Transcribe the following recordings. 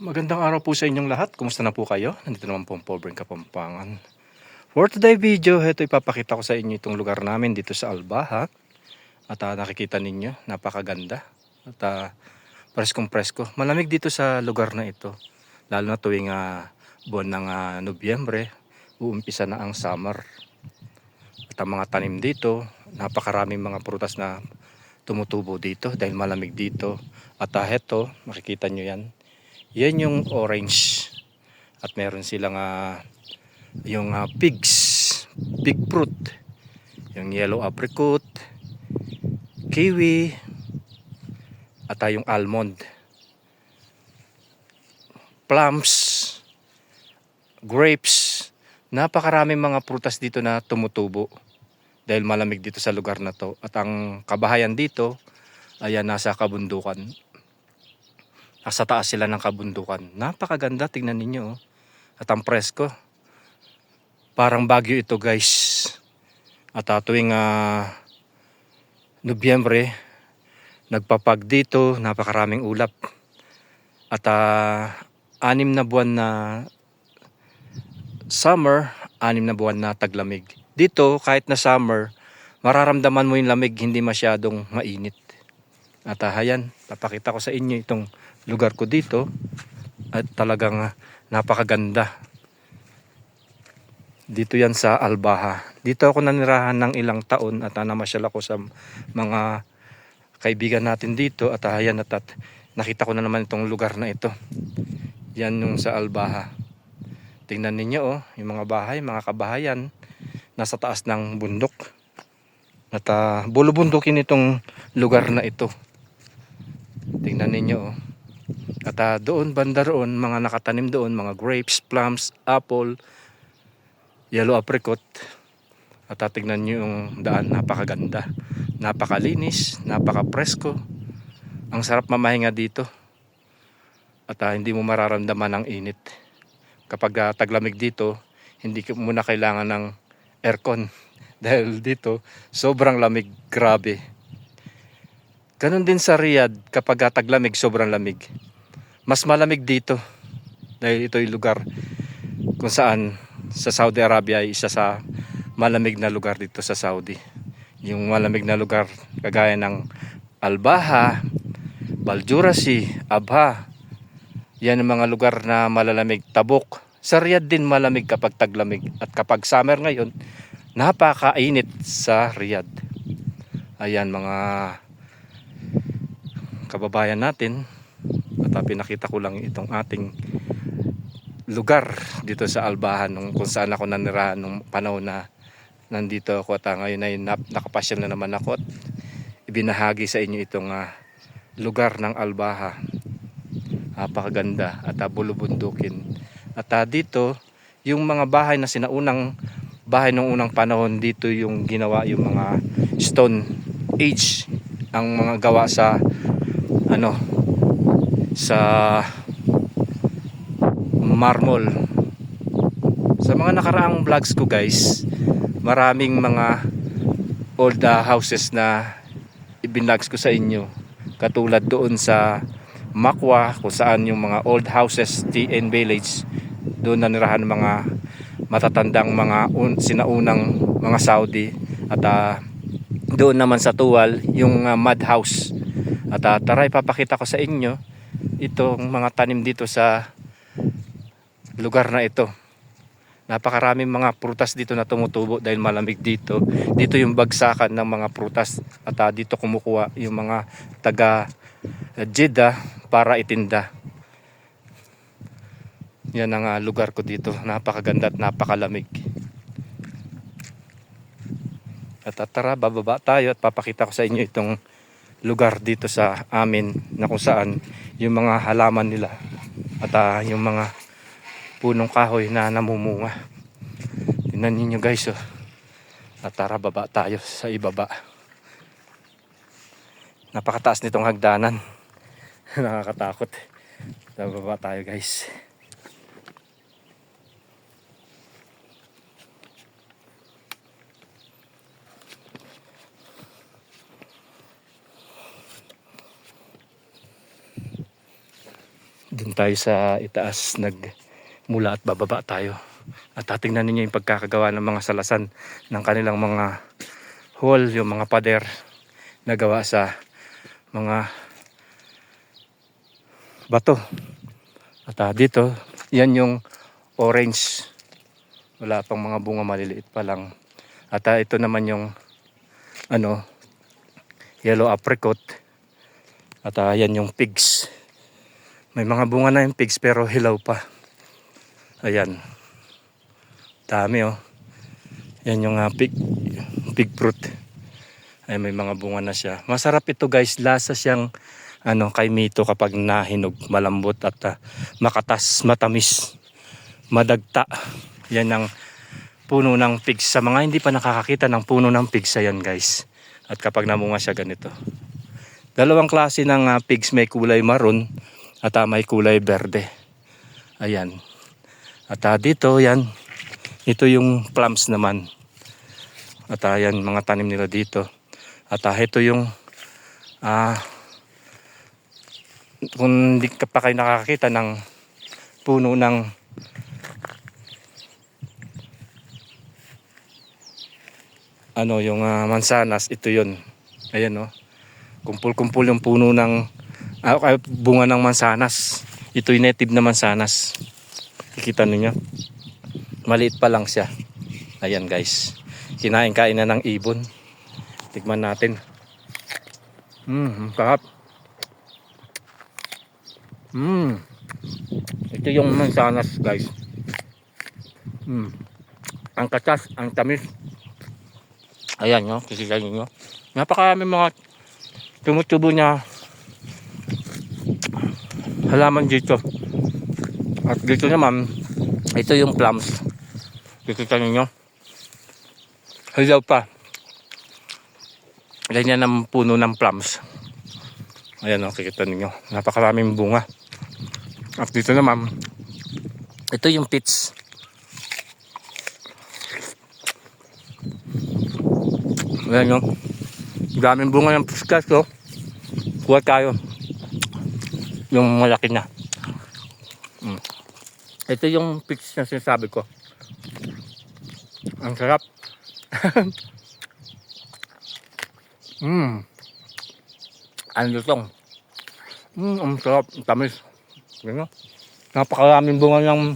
Magandang araw po sa inyong lahat. Kumusta na po kayo? Nandito naman po ang Pobreng Kapampangan. For today video, ito ipapakita ko sa inyo itong lugar namin dito sa Albaha. At ah, nakikita ninyo, napakaganda. At uh, preskong presko. Malamig dito sa lugar na ito. Lalo na tuwing ah, buwan ng ah, Nobyembre, uumpisa na ang summer. At ang mga tanim dito, napakaraming mga prutas na tumutubo dito dahil malamig dito. At uh, heto, makikita nyo yan. Yan yung orange. At meron silang ah, yung ah, pigs, pig fruit. Yung yellow apricot, kiwi, at ah, yung almond. Plums, grapes. Napakaraming mga prutas dito na tumutubo dahil malamig dito sa lugar na to. At ang kabahayan dito, ayan nasa kabundukan. Nasa taas sila ng kabundukan. Napakaganda, tingnan ninyo. oh. At ang presko. Parang bagyo ito guys. At uh, tuwing ah, Nobyembre, nagpapag dito, napakaraming ulap. At ah, anim na buwan na summer, anim na buwan na taglamig. Dito, kahit na summer, mararamdaman mo yung lamig, hindi masyadong mainit. At ah, ayan, papakita ko sa inyo itong lugar ko dito. At talagang napakaganda. Dito yan sa Albaha. Dito ako nanirahan ng ilang taon at namasyal ako sa mga kaibigan natin dito. At ayan, at, at nakita ko na naman itong lugar na ito. Yan yung sa Albaha. Tingnan ninyo oh, yung mga bahay, mga kabahayan nasa taas ng bundok. At uh, bulubundukin itong lugar na ito. Tingnan ninyo oh. At uh, doon, banda roon, mga nakatanim doon, mga grapes, plums, apple, yellow apricot. At uh, tingnan nyo yung daan, napakaganda. Napakalinis, napakapresko. Ang sarap mamahinga dito. At uh, hindi mo mararamdaman ang init. Kapag uh, taglamig dito, hindi ko muna kailangan ng aircon. Dahil dito, sobrang lamig, grabe. Ganon din sa Riyadh, kapag taglamig, sobrang lamig. Mas malamig dito. Dahil ito yung lugar kung saan sa Saudi Arabia ay isa sa malamig na lugar dito sa Saudi. Yung malamig na lugar kagaya ng Albaha, Baljurasi, Abha. Yan ang mga lugar na malalamig. Tabuk. Sa Riyadh din malamig kapag taglamig. At kapag summer ngayon, napakainit sa Riyadh. Ayan mga kababayan natin. Uh, pinakita ko lang itong ating lugar dito sa Albahan nung kung saan ako nanirahan nung panahon na nandito ako. At uh, ngayon ay nap, nakapasyal na naman ako at ibinahagi sa inyo itong uh, lugar ng Albaha. Napakaganda at uh, bulubundukin. At uh, dito yung mga bahay na sinaunang bahay nung unang panahon dito yung ginawa yung mga stone age ang mga gawa sa ano sa marmol. Sa mga nakaraang vlogs ko guys maraming mga old uh, houses na ibinlogs ko sa inyo. Katulad doon sa Makwa kung saan yung mga old houses TN Village doon nanirahan mga matatandang mga un, sinaunang mga Saudi. At uh, doon naman sa Tuwal yung uh, mud house. At uh, tara ipapakita ko sa inyo itong mga tanim dito sa lugar na ito. Napakaraming mga prutas dito na tumutubo dahil malamig dito. Dito yung bagsakan ng mga prutas at uh, dito kumukuha yung mga taga Jeddah para itinda. Yan ang uh, lugar ko dito. Napakaganda at napakalamig. At tara bababa tayo at papakita ko sa inyo itong lugar dito sa amin na kung saan yung mga halaman nila at uh, yung mga punong kahoy na namumunga. Tingnan ninyo guys oh. At tara baba tayo sa ibaba. Napakataas nitong hagdanan. Nakakatakot. Sa baba tayo guys. Doon tayo sa itaas nag mula at bababa tayo. At tatingnan ninyo yung pagkakagawa ng mga salasan ng kanilang mga hall, yung mga pader na gawa sa mga bato. At ah, dito, yan yung orange. Wala pang mga bunga maliliit pa lang. At ah, ito naman yung ano, yellow apricot. At ah, yan yung pigs. May mga bunga na yung pigs pero hilaw pa. Ayan. Dami oh. Yan yung ah, pig, pig fruit. Ay may mga bunga na siya. Masarap ito guys. Lasa siyang ano kay Mito kapag nahinog, malambot at ah, makatas, matamis, madagta. Yan ang puno ng pigs. Sa mga hindi pa nakakakita ng puno ng pigs, ayan guys. At kapag namunga siya ganito. Dalawang klase ng ah, pigs may kulay maroon at ah, may kulay berde. Ayan. At ah, dito, yan. Ito yung plums naman. At ah, yan, mga tanim nila dito. At ah, ito yung ah, kung hindi ka pa kayo nakakita ng puno ng ano yung ah, mansanas ito yun ayan no kumpul-kumpul yung puno ng ah, ah, bunga ng mansanas. Ito yung native na mansanas. Kikita ninyo. Maliit pa lang siya. Ayan guys. Kinain-kain na ng ibon. Tikman natin. Mm, sarap. Mm. ito yung mansanas guys. Mm. ang katas ang tamis. Ayan nyo, kikita nyo. Napakarami mga tumutubo niya halaman dito. At dito naman, ito yung plums. Kikita nyo. Hilaw pa. Ganyan ang puno ng plums. Ayan o, kikita ninyo. Napakaraming bunga. At dito naman, ito yung pits. Ayan yung daming bunga ng puskas oh. Kuha tayo. Yung malaki na. Mm. Ito yung pitch na sinasabi ko. Ang sarap. Mmm. Ano lutong? Mmm, ang sarap. Ang tamis. Ganyan. Napakaraming bunga ng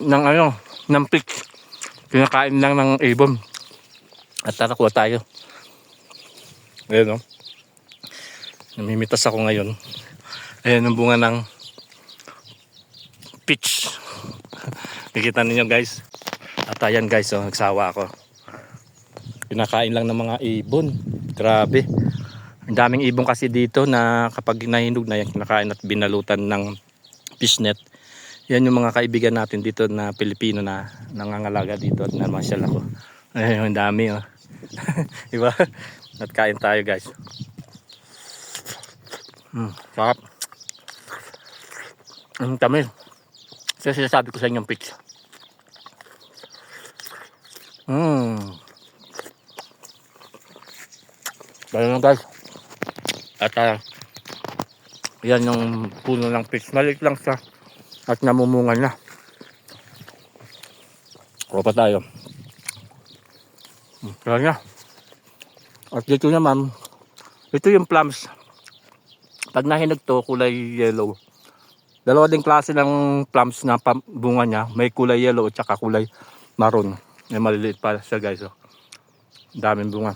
ng ano, ng pitch. Kinakain lang ng ibon. At tara, kuha tayo. Ayan o. Namimitas ako ngayon. Ayan ang bunga ng peach. Nakikita ninyo guys. At ayan guys, oh, nagsawa ako. Pinakain lang ng mga ibon. Grabe. Ang daming ibon kasi dito na kapag nahinog na yan, kinakain at binalutan ng fishnet. Yan yung mga kaibigan natin dito na Pilipino na nangangalaga dito at namasyal ako. Ayun, ang dami oh. diba? At kain tayo guys. Hmm, sarap. Ang tamis. Kasi sinasabi ko sa inyong pitch. Hmm. Ganun guys. At ah, yan yung puno ng pitch. Maliit lang siya. At namumunga na. Kuha pa tayo. Hmm, Kaya nga. At dito naman, ito yung plums. Pag nahinog to, kulay yellow. Dalawa ding klase ng plums na bunga niya. May kulay yellow at saka kulay maroon. May maliliit pa siya guys. Oh. Daming bunga.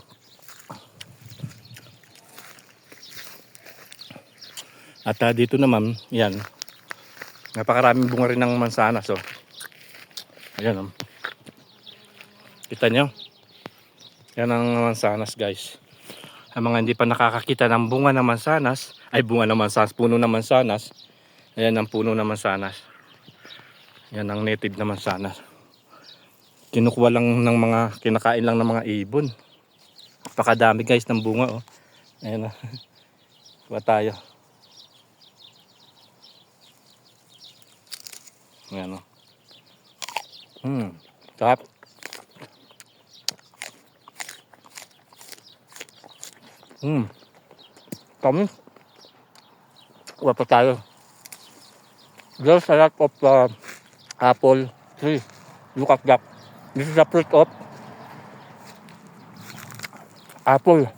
At ah, dito naman, yan. Napakaraming bunga rin ng mansanas. Oh. Ayan. Oh. Kita nyo? Yan ang mansanas guys. Ang mga hindi pa nakakakita ng bunga ng mansanas, ay bunga ng mansanas, puno ng mansanas. Ayan ang puno ng mansanas. Yan ang native na mansanas. Kinukuha lang ng mga, kinakain lang ng mga ibon. Pakadami guys ng bunga oh. Ayan oh. Kuha tayo. Ayan oh. Hmm. Sarap. Hmm. Tamis. Kuha pa tayo. There's a lot of uh, apple tree. Look at that. This is a fruit of apple.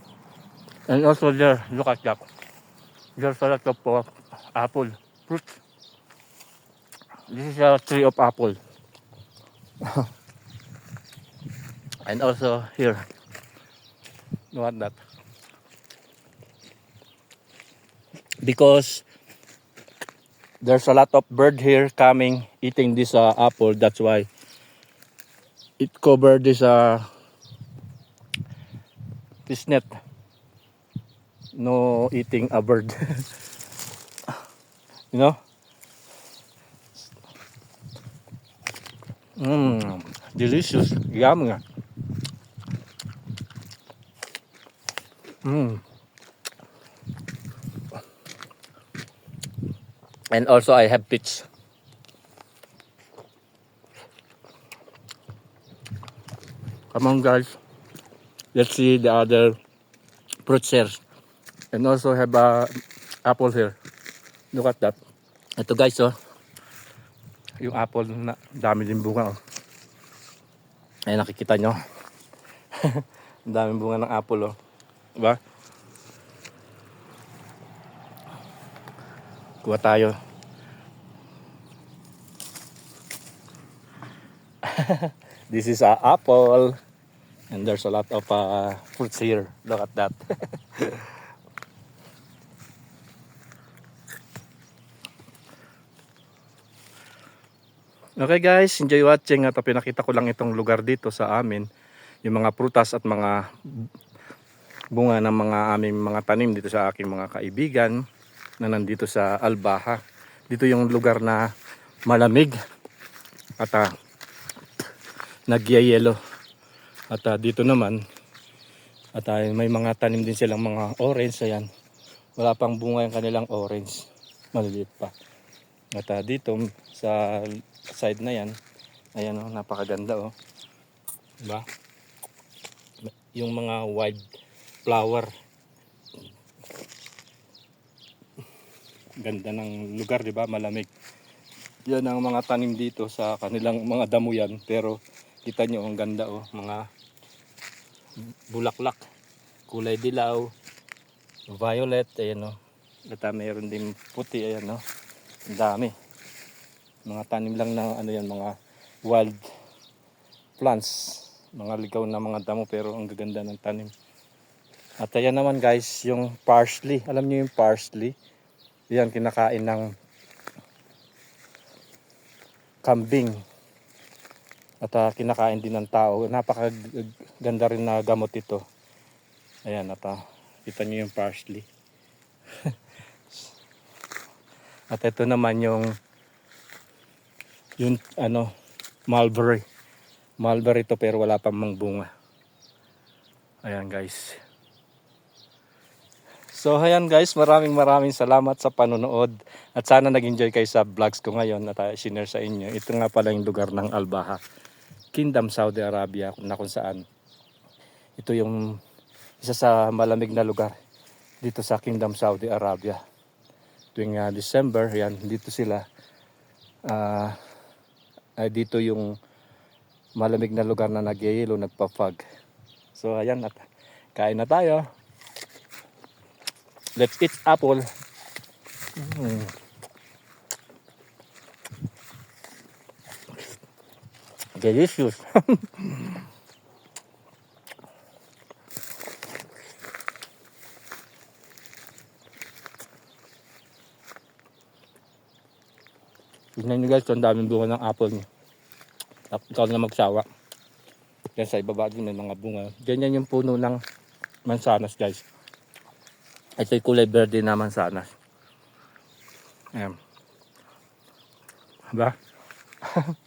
And also there, look at that. There's a lot of uh, apple fruit. This is a tree of apple. and also here. Look at that. Because there's a lot of bird here coming eating this uh, apple. That's why it covered this uh, this net. No eating a bird. you know? Mmm, delicious. Yum. Mmm. And also I have peach. Come on guys. Let's see the other fruits here. And also have a apple here. Look at that. Ito guys oh. Yung apple na dami din bunga oh. Ay nakikita nyo. Ang daming bunga ng apple oh. Diba? Kuha tayo. this is a apple. And there's a lot of uh, fruits here. Look at that. okay guys, enjoy watching. At pinakita ko lang itong lugar dito sa amin. Yung mga prutas at mga bunga ng mga aming mga tanim dito sa aking mga kaibigan na nandito sa Albaha. Dito yung lugar na malamig at uh, nagyayelo. At ah, dito naman at ah, may mga tanim din silang mga orange ayan. Wala pang bunga yung kanilang orange. Maliliit pa. At ah, dito sa side na yan, ayan oh, napakaganda oh. Diba? Yung mga wild flower. Ganda ng lugar, di ba? Malamig. Yan ang mga tanim dito sa kanilang mga damo yan. Pero kita nyo ang ganda oh, mga bulaklak. Kulay dilaw, violet, ayan oh. At ah, mayroon din puti, ayan oh. Ang dami. Mga tanim lang na ano yan, mga wild plants. Mga ligaw na mga damo pero ang gaganda ng tanim. At ayan naman guys, yung parsley. Alam niyo yung parsley? Yan, kinakain ng kambing. At ah, kinakain din ng tao. Napakaganda rin na gamot ito. Ayan, at ah, kita niyo yung parsley. at ito naman yung yung ano, mulberry. Mulberry to pero wala pang mang bunga. Ayan guys. So ayan guys, maraming maraming salamat sa panonood at sana nag-enjoy kayo sa vlogs ko ngayon at uh, sinare sa inyo. Ito nga pala yung lugar ng Albaha, Kingdom Saudi Arabia na kung saan ito yung isa sa malamig na lugar dito sa Kingdom Saudi Arabia. Tuwing uh, December, yan, dito sila. ah ay dito yung malamig na lugar na nagyayelo, nagpa-fog. So ayan, at kain na tayo. Let's eat apple. Mm. Delicious. Tignan nyo guys, ang daming bunga ng apple. Tap- Ikaw na magsawa. Yan sa ibaba din may mga bunga. Ganyan yung puno ng mansanas guys. Ito yung kulay verde na mansanas. Ayan. Diba?